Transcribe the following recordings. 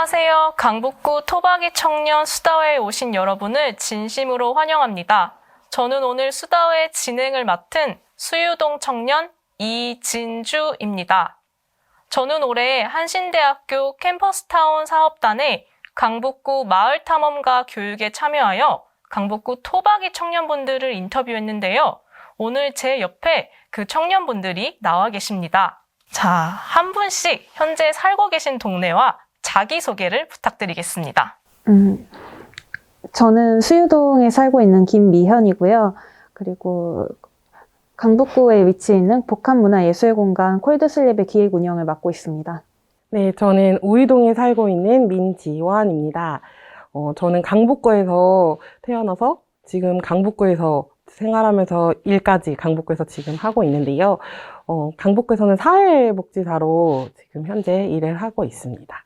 안녕하세요. 강북구 토박이 청년 수다회에 오신 여러분을 진심으로 환영합니다. 저는 오늘 수다회 진행을 맡은 수유동 청년 이진주입니다. 저는 올해 한신대학교 캠퍼스타운 사업단의 강북구 마을 탐험가 교육에 참여하여 강북구 토박이 청년분들을 인터뷰했는데요. 오늘 제 옆에 그 청년분들이 나와 계십니다. 자, 한 분씩 현재 살고 계신 동네와 자기소개를 부탁드리겠습니다. 음, 저는 수유동에 살고 있는 김미현이고요. 그리고 강북구에 위치해 있는 복합문화예술공간 콜드슬립의 기획 운영을 맡고 있습니다. 네, 저는 우이동에 살고 있는 민지원입니다. 어, 저는 강북구에서 태어나서 지금 강북구에서 생활하면서 일까지 강북구에서 지금 하고 있는데요. 어, 강북구에서는 사회복지사로 지금 현재 일을 하고 있습니다.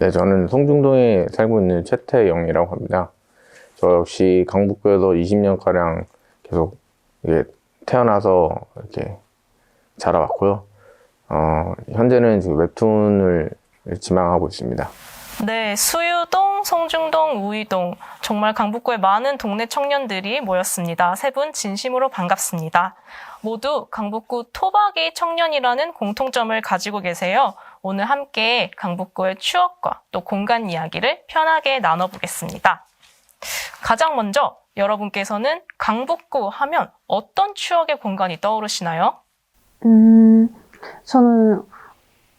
네, 저는 송중동에 살고 있는 최태영이라고 합니다. 저 역시 강북구에서 20년가량 계속 이게 태어나서 이렇게 자라왔고요. 어, 현재는 지금 웹툰을 지망하고 있습니다. 네, 수유동, 송중동, 우이동 정말 강북구에 많은 동네 청년들이 모였습니다. 세 분 진심으로 반갑습니다. 모두 강북구 토박이 청년이라는 공통점을 가지고 계세요. 오늘 함께 강북구의 추억과 또 공간 이야기를 편하게 나눠보겠습니다. 가장 먼저 여러분께서는 강북구 하면 어떤 추억의 공간이 떠오르시나요? 음, 저는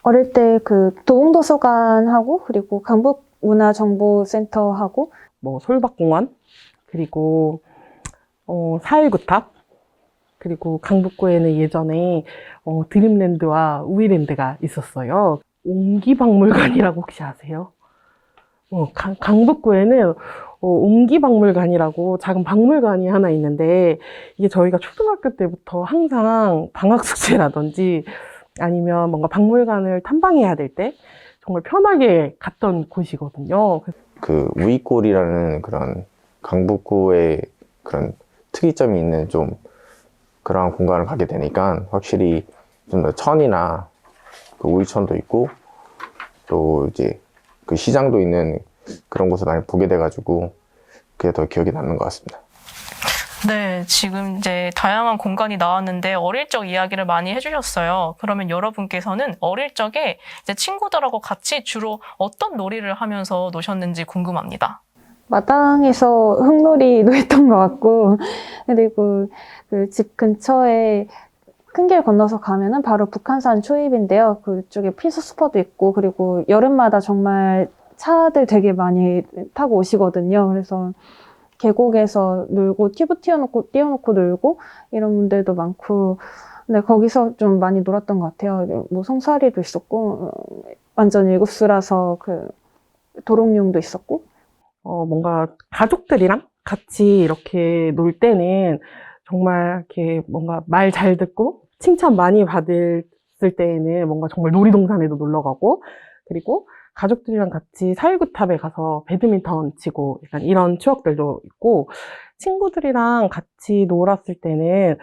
어릴 때 그 도봉도서관하고 그리고 강북문화정보센터하고 뭐 솔박공원, 그리고 어, 사일구탑, 그리고 강북구에는 예전에 어, 드림랜드와 우이랜드가 있었어요. 옹기박물관이라고 혹시 아세요? 어, 강, 강북구에는 어, 옹기박물관이라고 작은 박물관이 하나 있는데 이게 저희가 초등학교 때부터 항상 방학 숙제라든지 아니면 뭔가 박물관을 탐방해야 될 때 정말 편하게 갔던 곳이거든요. 그 우이골이라는 그런 강북구의 그런 특이점이 있는 좀 그런 공간을 가게 되니까 확실히 좀 더 천이나 그 우이천도 있고 또 이제 그 시장도 있는 그런 곳을 많이 보게 돼가지고 그게 더 기억에 남는 것 같습니다. 네, 지금 이제 다양한 공간이 나왔는데 어릴 적 이야기를 많이 해주셨어요. 그러면 여러분께서는 어릴 적에 이제 친구들하고 같이 주로 어떤 놀이를 하면서 노셨는지 궁금합니다. 마당에서 흙놀이도 했던 것 같고 그리고 그 집 근처에 큰 길 건너서 가면은 바로 북한산 초입인데요. 그쪽에 피서스퍼도 있고 그리고 여름마다 정말 차들 되게 많이 타고 오시거든요. 그래서 계곡에서 놀고 튜브 띄워놓고 띄워놓고 놀고 이런 분들도 많고 근데 거기서 좀 많이 놀았던 것 같아요. 뭐 송사리도 있었고 어, 완전 일곱수라서 그 도롱뇽도 있었고 어, 뭔가 가족들이랑 같이 이렇게 놀 때는 정말 이렇게 뭔가 말 잘 듣고 칭찬 많이 받을 때에는 뭔가 정말 놀이동산에도 놀러 가고 그리고 가족들이랑 같이 사일구탑에 가서 배드민턴 치고 약간 이런 추억들도 있고 친구들이랑 같이 놀았을 때는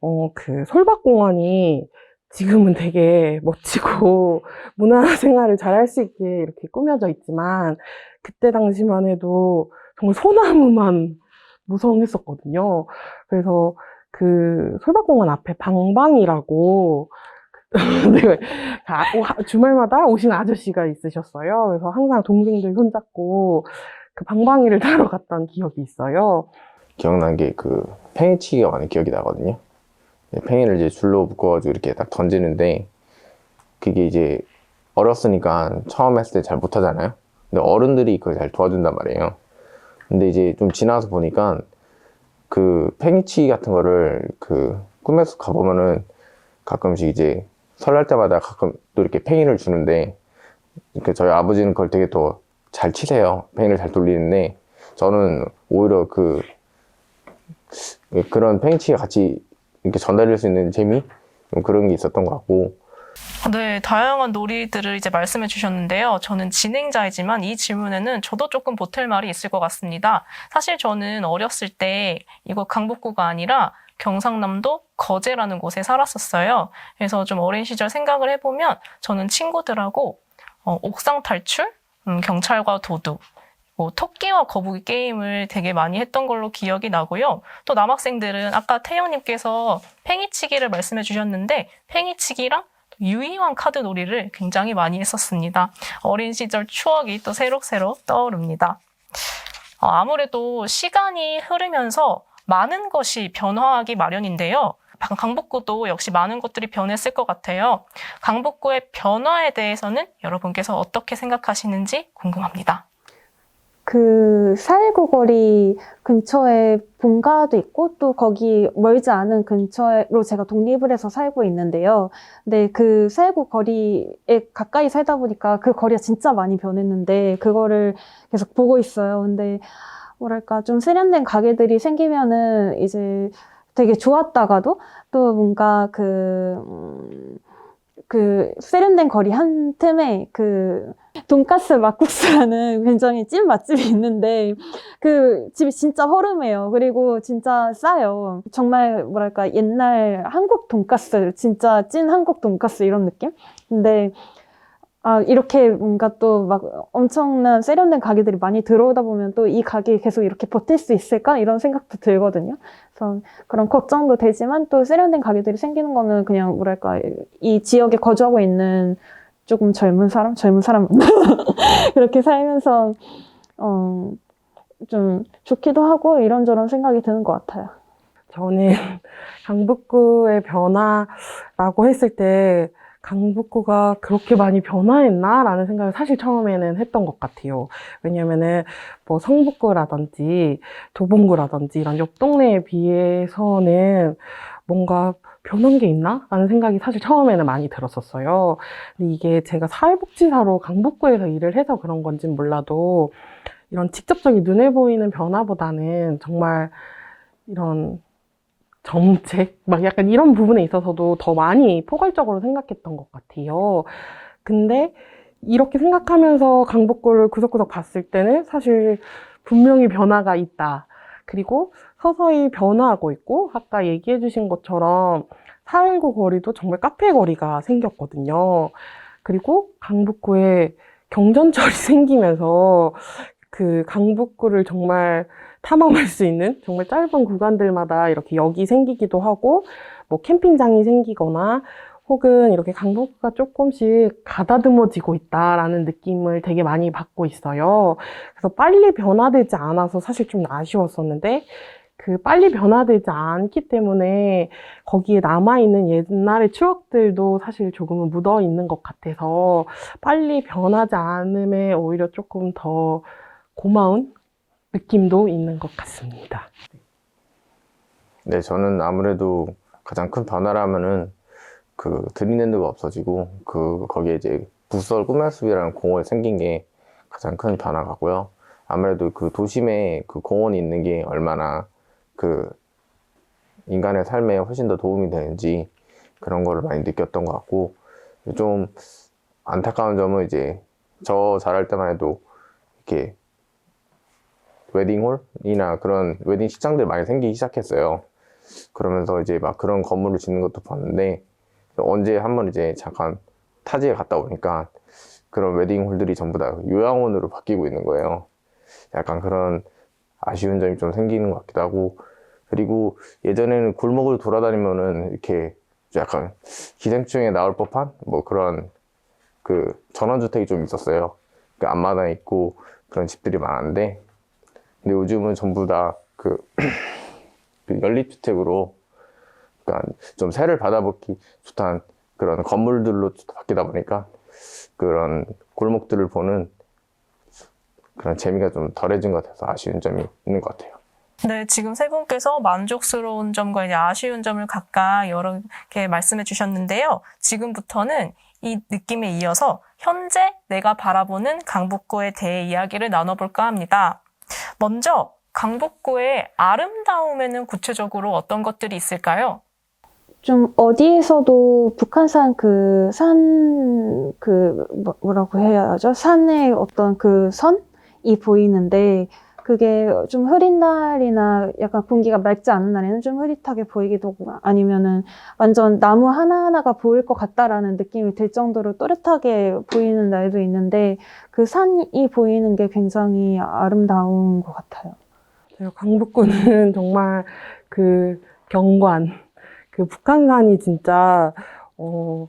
어, 그 솔밭공원이 지금은 되게 멋지고 문화생활을 잘 할 수 있게 이렇게 꾸며져 있지만 그때 당시만 해도 정말 소나무만 무성했었거든요. 그래서 그 솔밭공원 앞에 방방이라고 네, 아, 오- 하- 주말마다 오시는 아저씨가 있으셨어요. 그래서 항상 동생들 손잡고 그 방방이를 타러 갔던 기억이 있어요. 기억난 게 그 팽이치기가 많이 기억이 나거든요. 네, 팽이를 이제 줄로 묶어가지고 이렇게 딱 던지는데 그게 이제 어렸으니까 처음 했을 때 잘 못하잖아요. 근데 어른들이 그걸 잘 도와준단 말이에요. 근데 이제 좀 지나서 보니까 그 팽이치기 같은 거를 그 꿈에서 가보면은 가끔씩 이제 설날 때마다 가끔 또 이렇게 팽이를 주는데 그 저희 아버지는 그걸 되게 더잘 치세요. 팽이를 잘 돌리는데 저는 오히려 그 그런 팽이치기가 같이 이렇게 전달될 수 있는 재미 좀 그런 게 있었던 것 같고 네, 다양한 놀이들을 이제 말씀해 주셨는데요. 저는 진행자이지만 이 질문에는 저도 조금 보탤 말이 있을 것 같습니다. 사실 저는 어렸을 때 이거 강북구가 아니라 경상남도 거제라는 곳에 살았었어요. 그래서 좀 어린 시절 생각을 해보면 저는 친구들하고 어, 옥상 탈출, 음, 경찰과 도둑, 뭐 토끼와 거북이 게임을 되게 많이 했던 걸로 기억이 나고요. 또 남학생들은 아까 태영님께서 팽이치기를 말씀해 주셨는데 팽이치기랑 유희왕 카드 놀이를 굉장히 많이 했었습니다. 어린 시절 추억이 또 새록새록 떠오릅니다. 어, 아무래도 시간이 흐르면서 많은 것이 변화하기 마련인데요. 방- 강북구도 역시 많은 것들이 변했을 것 같아요. 강북구의 변화에 대해서는 여러분께서 어떻게 생각하시는지 궁금합니다. 그 사일구 거리 근처에 본가도 있고 또 거기 멀지 않은 근처로 제가 독립을 해서 살고 있는데요. 근데 그 사일구 거리에 가까이 살다 보니까 그 거리가 진짜 많이 변했는데 그거를 계속 보고 있어요. 근데 뭐랄까 좀 세련된 가게들이 생기면은 이제 되게 좋았다가도 또 뭔가 그, 음, 그 세련된 거리 한 틈에 그 돈가스 막국수라는 굉장히 찐 맛집이 있는데 그 집이 진짜 허름해요. 그리고 진짜 싸요. 정말 뭐랄까 옛날 한국 돈가스 진짜 찐 한국 돈가스 이런 느낌? 근데 아 이렇게 뭔가 또 막 엄청난 세련된 가게들이 많이 들어오다 보면 또 이 가게 계속 이렇게 버틸 수 있을까 이런 생각도 들거든요. 그래서 그런 걱정도 되지만 또 세련된 가게들이 생기는 거는 그냥 뭐랄까 이 지역에 거주하고 있는 조금 젊은 사람, 젊은 사람 그렇게 살면서 어, 좀 좋기도 하고 이런저런 생각이 드는 것 같아요. 저는 강북구의 변화라고 했을 때 강북구가 그렇게 많이 변화했나? 라는 생각을 사실 처음에는 했던 것 같아요. 왜냐면은 뭐 성북구라든지 도봉구라든지 이런 옆 동네에 비해서는 뭔가 변한 게 있나? 라는 생각이 사실 처음에는 많이 들었었어요. 근데 이게 제가 사회복지사로 강북구에서 일을 해서 그런 건진 몰라도 이런 직접적인 눈에 보이는 변화보다는 정말 이런 정책, 막 약간 이런 부분에 있어서도 더 많이 포괄적으로 생각했던 것 같아요. 근데 이렇게 생각하면서 강북구를 구석구석 봤을 때는 사실 분명히 변화가 있다. 그리고 서서히 변화하고 있고, 아까 얘기해 주신 것처럼 419 거리도 정말 카페 거리가 생겼거든요. 그리고 강북구에 경전철이 생기면서 그 강북구를 정말 탐험할 수 있는 정말 짧은 구간들마다 이렇게 역이 생기기도 하고 뭐 캠핑장이 생기거나 혹은 이렇게 강북구가 조금씩 가다듬어지고 있다라는 느낌을 되게 많이 받고 있어요. 그래서 빨리 변화되지 않아서 사실 좀 아쉬웠었는데 그 빨리 변화되지 않기 때문에 거기에 남아있는 옛날의 추억들도 사실 조금은 묻어 있는 것 같아서 빨리 변하지 않음에 오히려 조금 더 고마운 느낌도 있는 것 같습니다. 네, 저는 아무래도 가장 큰 변화라면은 그 드림랜드가 없어지고 그 거기에 이제 북서울 꿈야숲이라는 공원이 생긴 게 가장 큰 변화 같고요. 아무래도 그 도심에 그 공원이 있는 게 얼마나 그 인간의 삶에 훨씬 더 도움이 되는지 그런 거를 많이 느꼈던 것 같고 좀 안타까운 점은 이제 저 자랄 때만 해도 이렇게 웨딩홀이나 그런 웨딩 식장들 많이 생기기 시작했어요. 그러면서 이제 막 그런 건물을 짓는 것도 봤는데 언제 한번 이제 잠깐 타지에 갔다 오니까 그런 웨딩홀들이 전부 다 요양원으로 바뀌고 있는 거예요. 약간 그런 아쉬운 점이 좀 생기는 것 같기도 하고 그리고 예전에는 골목을 돌아다니면은 이렇게 약간 기생충에 나올 법한 뭐 그런 그 전원주택이 좀 있었어요. 그 앞마당 있고 그런 집들이 많은데 근데 요즘은 전부 다그 연립주택으로 그러니까 좀 세를 받아보기 좋다는 그런 건물들로 바뀌다 보니까 그런 골목들을 보는 그런 재미가 좀 덜해진 것 같아서 아쉬운 점이 있는 것 같아요. 네, 지금 세 분께서 만족스러운 점과 이제 아쉬운 점을 각각 여러 개 말씀해 주셨는데요. 지금부터는 이 느낌에 이어서 현재 내가 바라보는 강북구에 대해 이야기를 나눠볼까 합니다. 먼저 강북구의 아름다움에는 구체적으로 어떤 것들이 있을까요? 좀 어디에서도 북한산 그 산 그 뭐라고 해야 하죠? 산의 어떤 그 선이 보이는데 그게 좀 흐린 날이나 약간 공기가 맑지 않은 날에는 좀 흐릿하게 보이기도 하고 아니면은 완전 나무 하나하나가 보일 것 같다라는 느낌이 들 정도로 또렷하게 보이는 날도 있는데 그 산이 보이는 게 굉장히 아름다운 것 같아요. 강북구는 정말 그 경관, 그 북한산이 진짜, 어,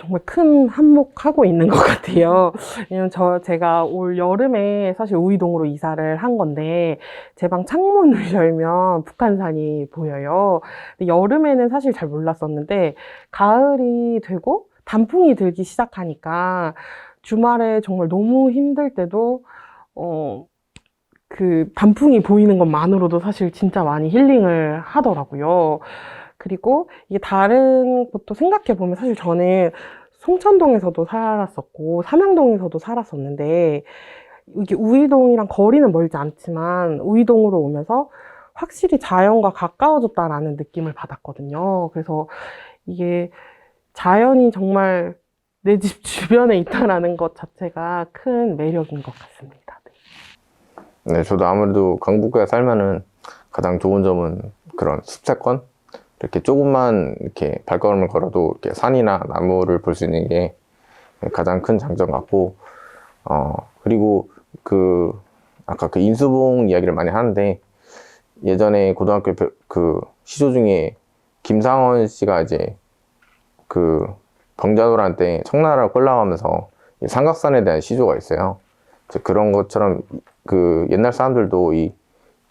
정말 큰 한몫하고 있는 것 같아요. 왜냐면 저, 제가 올 여름에 사실 우이동으로 이사를 한 건데, 제 방 창문을 열면 북한산이 보여요. 여름에는 사실 잘 몰랐었는데, 가을이 되고 단풍이 들기 시작하니까, 주말에 정말 너무 힘들 때도, 어, 그 단풍이 보이는 것만으로도 사실 진짜 많이 힐링을 하더라고요. 그리고 이게 다른 것도 생각해 보면 사실 저는 송천동에서도 살았었고 삼양동에서도 살았었는데 이게 우이동이랑 거리는 멀지 않지만 우이동으로 오면서 확실히 자연과 가까워졌다라는 느낌을 받았거든요. 그래서 이게 자연이 정말 내 집 주변에 있다라는 것 자체가 큰 매력인 것 같습니다. 네. 네, 저도 아무래도 강북구에 살면은 가장 좋은 점은 그런 숲세권? 이렇게 조금만 이렇게 발걸음을 걸어도 이렇게 산이나 나무를 볼 수 있는 게 가장 큰 장점 같고, 어, 그리고 그, 아까 그 인수봉 이야기를 많이 하는데, 예전에 고등학교 배- 그 시조 중에 김상원 씨가 이제 그 병자호란 때 청나라를 꼴라가면서 이 삼각산에 대한 시조가 있어요. 그런 것처럼 그 옛날 사람들도 이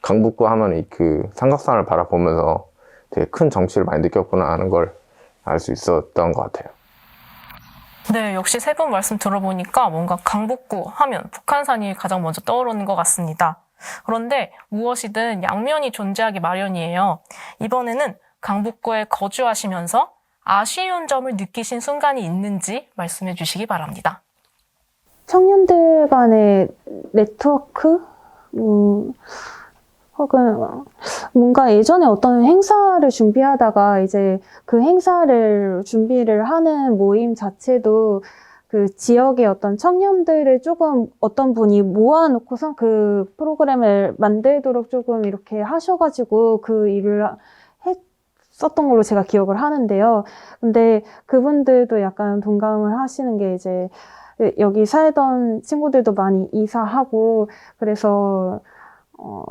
강북구 하면 이 그 삼각산을 바라보면서 되게 큰 정치를 많이 느꼈구나 하는 걸 알 수 있었던 것 같아요. 네, 역시 세 분 말씀 들어보니까 뭔가 강북구 하면 북한산이 가장 먼저 떠오르는 것 같습니다. 그런데 무엇이든 양면이 존재하기 마련이에요. 이번에는 강북구에 거주하시면서 아쉬운 점을 느끼신 순간이 있는지 말씀해 주시기 바랍니다. 청년들 간의 네트워크? 음, 혹은 뭔가 예전에 어떤 행사를 준비하다가 이제 그 행사를 준비를 하는 모임 자체도 그 지역의 어떤 청년들을 조금 어떤 분이 모아놓고선 그 프로그램을 만들도록 조금 이렇게 하셔가지고 그 일을 했었던 걸로 제가 기억을 하는데요. 근데 그분들도 약간 동감을 하시는 게 이제 여기 살던 친구들도 많이 이사하고 그래서 어,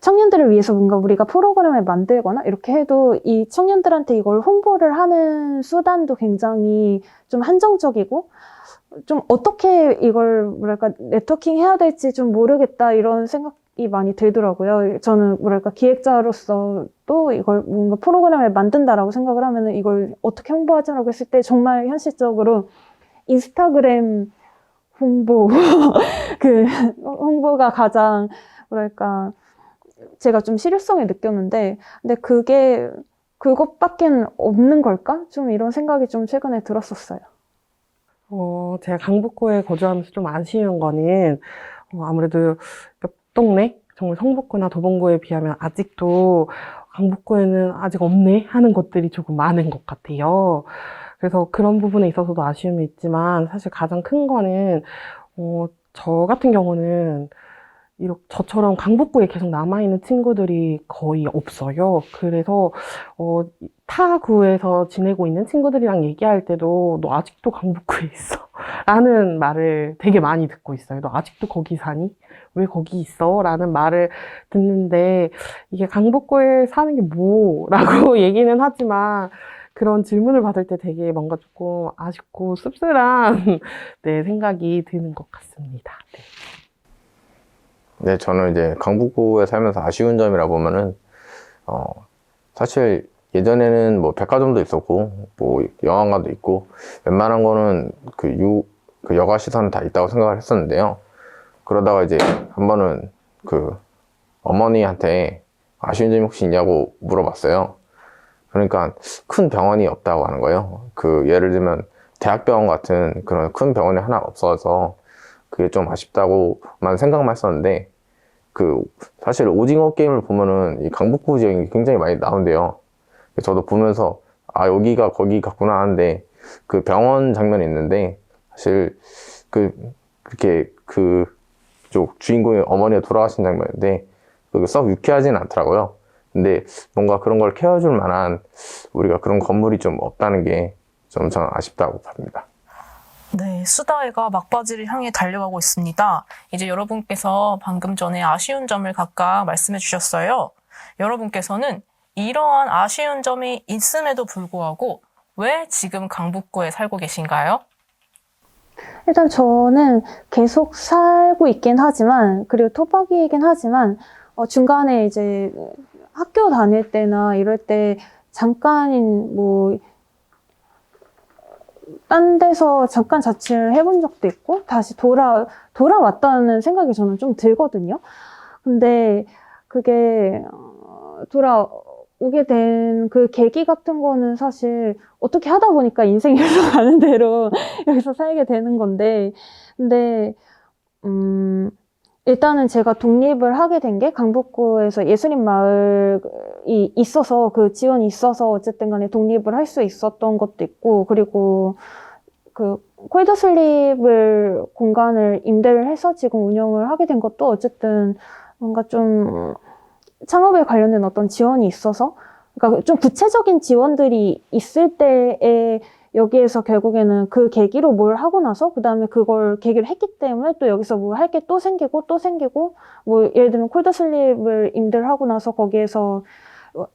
청년들을 위해서 뭔가 우리가 프로그램을 만들거나 이렇게 해도 이 청년들한테 이걸 홍보를 하는 수단도 굉장히 좀 한정적이고 좀 어떻게 이걸 뭐랄까 네트워킹 해야 될지 좀 모르겠다 이런 생각이 많이 들더라고요. 저는 뭐랄까 기획자로서 또 이걸 뭔가 프로그램을 만든다라고 생각을 하면은 이걸 어떻게 홍보하자라고 했을 때 정말 현실적으로 인스타그램 홍보 그 홍보가 가장 뭐랄까 제가 좀 실효성을 느꼈는데 근데 그게 그것밖에 없는 걸까? 좀 이런 생각이 좀 최근에 들었었어요. 어, 제가 강북구에 거주하면서 좀 아쉬운 거는 어, 아무래도 옆 동네, 정말 성북구나 도봉구에 비하면 아직도 강북구에는 아직 없네 하는 것들이 조금 많은 것 같아요. 그래서 그런 부분에 있어서도 아쉬움이 있지만 사실 가장 큰 거는 어, 저 같은 경우는 이렇게 저처럼 강북구에 계속 남아있는 친구들이 거의 없어요. 그래서 어, 타 구에서 지내고 있는 친구들이랑 얘기할 때도 너 아직도 강북구에 있어. 라는 말을 되게 많이 듣고 있어요. 너 아직도 거기 사니? 왜 거기 있어? 라는 말을 듣는데 이게 강북구에 사는 게 뭐? 라고 얘기는 하지만 그런 질문을 받을 때 되게 뭔가 조금 아쉽고 씁쓸한 네, 생각이 드는 것 같습니다. 네. 네, 저는 이제 강북구에 살면서 아쉬운 점이라 보면은, 어, 사실 예전에는 뭐 백화점도 있었고, 뭐 영화관도 있고, 웬만한 거는 그 유, 그 여가 시설은 다 있다고 생각을 했었는데요. 그러다가 이제 한 번은 그 어머니한테 아쉬운 점이 혹시 있냐고 물어봤어요. 그러니까 큰 병원이 없다고 하는 거예요. 그 예를 들면 대학병원 같은 그런 큰 병원이 하나 없어서 그게 좀 아쉽다고만 생각만 했었는데 그 사실 오징어 게임을 보면은 이 강북구 지역이 굉장히 많이 나온대요. 저도 보면서 아 여기가 거기 같구나 하는데 그 병원 장면이 있는데 사실 그 그렇게 그쪽 주인공의 어머니가 돌아가신 장면인데 그게 썩 유쾌하진 않더라고요. 근데 뭔가 그런 걸 케어줄 만한 우리가 그런 건물이 좀 없다는 게좀 저는 아쉽다고 봅니다. 네, 수다회가 막바지를 향해 달려가고 있습니다. 이제 여러분께서 방금 전에 아쉬운 점을 각각 말씀해 주셨어요. 여러분께서는 이러한 아쉬운 점이 있음에도 불구하고 왜 지금 강북구에 살고 계신가요? 일단 저는 계속 살고 있긴 하지만, 그리고 토박이이긴 하지만, 어, 중간에 이제 학교 다닐 때나 이럴 때 잠깐인 뭐, 딴 데서 잠깐 자취를 해본 적도 있고, 다시 돌아, 돌아왔다는 생각이 저는 좀 들거든요. 근데 그게, 어, 돌아오게 된 그 계기 같은 거는 사실 어떻게 하다 보니까 인생이 흘러가는 대로 여기서 살게 되는 건데, 근데, 음, 일단은 제가 독립을 하게 된 게 강북구에서 예술인 마을이 있어서 그 지원이 있어서 어쨌든 간에 독립을 할 수 있었던 것도 있고, 그리고 그 콜드 슬립을 공간을 임대를 해서 지금 운영을 하게 된 것도 어쨌든 뭔가 좀 창업에 관련된 어떤 지원이 있어서 그러니까 좀 구체적인 지원들이 있을 때에 여기에서 결국에는 그 계기로 뭘 하고 나서 그 다음에 그걸 계기로 했기 때문에 또 여기서 뭐할게 또 생기고 또 생기고 뭐 예를 들면 콜드 슬립을 임대를 하고 나서 거기에서 어,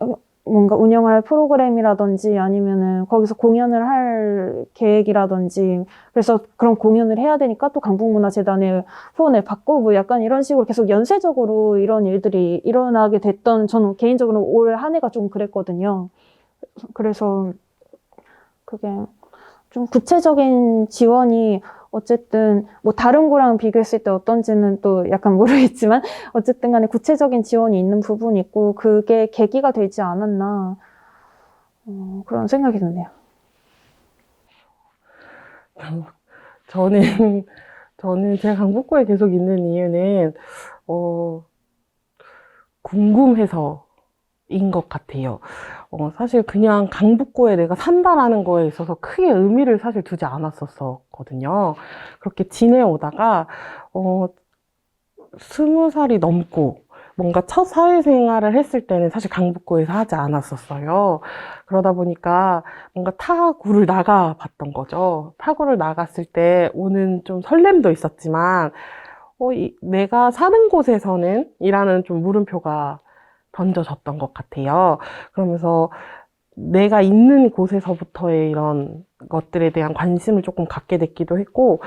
뭔가 운영을 할 프로그램이라든지 아니면은 거기서 공연을 할 계획이라든지 그래서 그런 공연을 해야 되니까 또 강북문화재단에 후원을 받고 뭐 약간 이런 식으로 계속 연쇄적으로 이런 일들이 일어나게 됐던 저는 개인적으로 올 한 해가 좀 그랬거든요. 그래서 그게 좀 구체적인 지원이 어쨌든 뭐 다른 거랑 비교했을 때 어떤지는 또 약간 모르겠지만 어쨌든 간에 구체적인 지원이 있는 부분이 있고 그게 계기가 되지 않았나 어, 그런 생각이 드네요. 저는, 저는 제가 강북구에 계속 있는 이유는, 어, 궁금해서인 것 같아요. 어, 사실 그냥 강북구에 내가 산다라는 거에 있어서 크게 의미를 사실 두지 않았었거든요. 그렇게 지내오다가, 어, 스무 살이 넘고, 뭔가 첫 사회생활을 했을 때는 사실 강북구에서 하지 않았었어요. 그러다 보니까 뭔가 타구를 나가 봤던 거죠. 타구를 나갔을 때 오는 좀 설렘도 있었지만, 어, 이, 내가 사는 곳에서는 이라는 좀 물음표가 던져졌던 것 같아요. 그러면서 내가 있는 곳에서부터의 이런 것들에 대한 관심을 조금 갖게 됐기도 했고,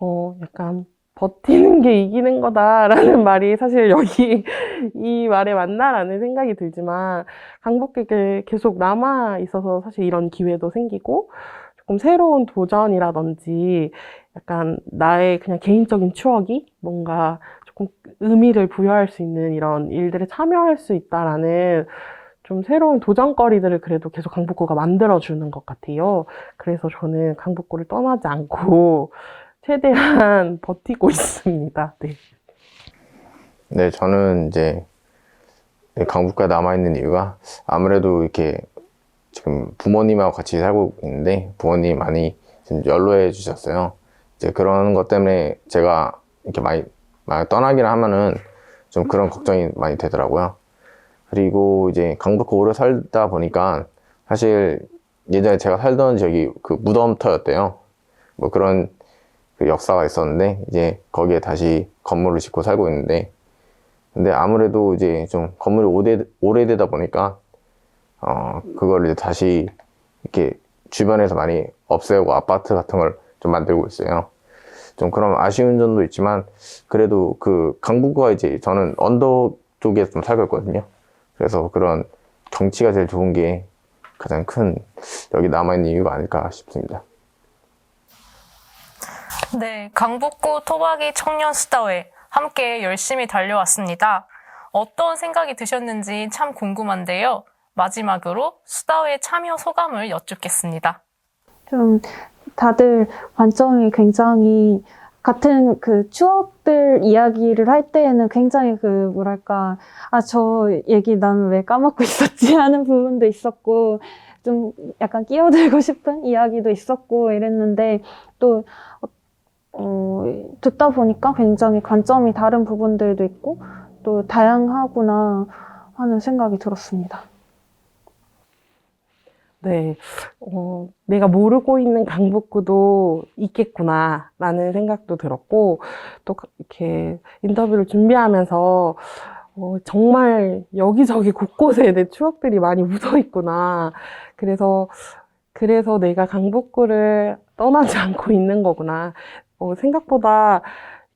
어, 약간 버티는 게 이기는 거다라는 말이 사실 여기 이 말에 맞나라는 생각이 들지만 강북에 계속 남아 있어서 사실 이런 기회도 생기고 조금 새로운 도전이라든지 약간 나의 그냥 개인적인 추억이 뭔가 의미를 부여할 수 있는 이런 일들에 참여할 수 있다라는 좀 새로운 도전거리들을 그래도 계속 강북구가 만들어주는 것 같아요. 그래서 저는 강북구를 떠나지 않고 최대한 버티고 있습니다. 네. 네, 저는 이제 네, 강북구에 남아있는 이유가 아무래도 이렇게 지금 부모님하고 같이 살고 있는데 부모님이 많이 지금 연로해 주셨어요. 이제 그런 것 때문에 제가 이렇게 많이, 만약 떠나기를 하면은 좀 그런 걱정이 많이 되더라고요. 그리고 이제 강북구 오래 살다 보니까 사실 예전에 제가 살던 지역이 그 무덤터였대요. 뭐 그런 그 역사가 있었는데 이제 거기에 다시 건물을 짓고 살고 있는데 근데 아무래도 이제 좀 건물이 오래, 오래되다 보니까 어 그걸 이제 다시 이렇게 주변에서 많이 없애고 아파트 같은 걸 좀 만들고 있어요. 좀 그런 아쉬운 점도 있지만 그래도 그 강북구가 이제 저는 언덕 쪽에 좀 살고 있거든요. 그래서 그런 경치가 제일 좋은 게 가장 큰 여기 남아있는 이유가 아닐까 싶습니다. 네, 강북구 토박이 청년 수다회 함께 열심히 달려왔습니다. 어떤 생각이 드셨는지 참 궁금한데요. 마지막으로 수다회 참여 소감을 여쭙겠습니다. 좀 다들 관점이 굉장히 같은 그 추억들 이야기를 할 때에는 굉장히 그 뭐랄까 아 저 얘기 나는 왜 까먹고 있었지 하는 부분도 있었고 좀 약간 끼어들고 싶은 이야기도 있었고 이랬는데 또 어, 어, 듣다 보니까 굉장히 관점이 다른 부분들도 있고 또 다양하구나 하는 생각이 들었습니다. 네, 어, 내가 모르고 있는 강북구도 있겠구나라는 생각도 들었고, 또 이렇게 인터뷰를 준비하면서, 어, 정말 여기저기 곳곳에 내 추억들이 많이 묻어 있구나. 그래서, 그래서 내가 강북구를 떠나지 않고 있는 거구나. 어, 생각보다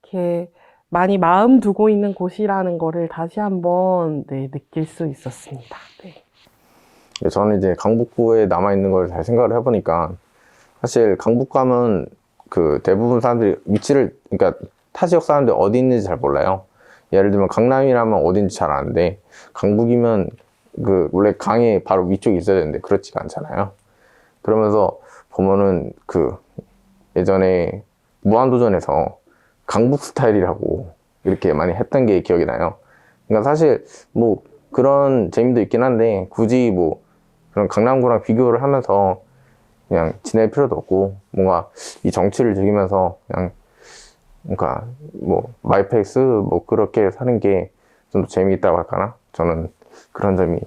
이렇게 많이 마음 두고 있는 곳이라는 거를 다시 한번 네, 느낄 수 있었습니다. 네. 저는 이제 강북구에 남아있는 걸 잘 생각을 해보니까 사실 강북구 하면 그 대부분 사람들이 위치를 그러니까 타 지역 사람들이 어디 있는지 잘 몰라요. 예를 들면 강남이라면 어딘지 잘 아는데 강북이면 그 원래 강의 바로 위쪽에 있어야 되는데 그렇지가 않잖아요. 그러면서 보면은 그 예전에 무한도전에서 강북 스타일이라고 이렇게 많이 했던 게 기억이 나요. 그러니까 사실 뭐 그런 재미도 있긴 한데 굳이 뭐 그런 강남구랑 비교를 하면서 그냥 지낼 필요도 없고 뭔가 이 정치를 즐기면서 그냥 뭔가 뭐 마이페이스 뭐 그렇게 사는 게좀더 재미있다고 할까나 저는 그런 점이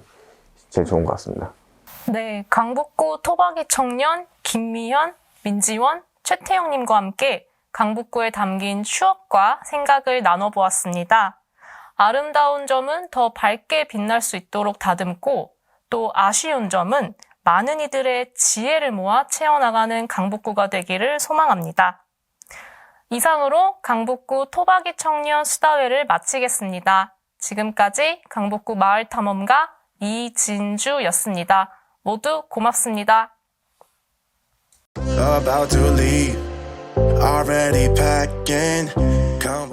제일 좋은 것 같습니다. 네, 강북구 토박이 청년 김미현, 민지원, 최태영님과 함께 강북구에 담긴 추억과 생각을 나눠보았습니다. 아름다운 점은 더 밝게 빛날 수 있도록 다듬고 또 아쉬운 점은 많은 이들의 지혜를 모아 채워나가는 강북구가 되기를 소망합니다. 이상으로 강북구 토박이 청년 수다회를 마치겠습니다. 지금까지 강북구 마을 탐험가 이진주였습니다. 모두 고맙습니다. about to leave. Already packing. Come with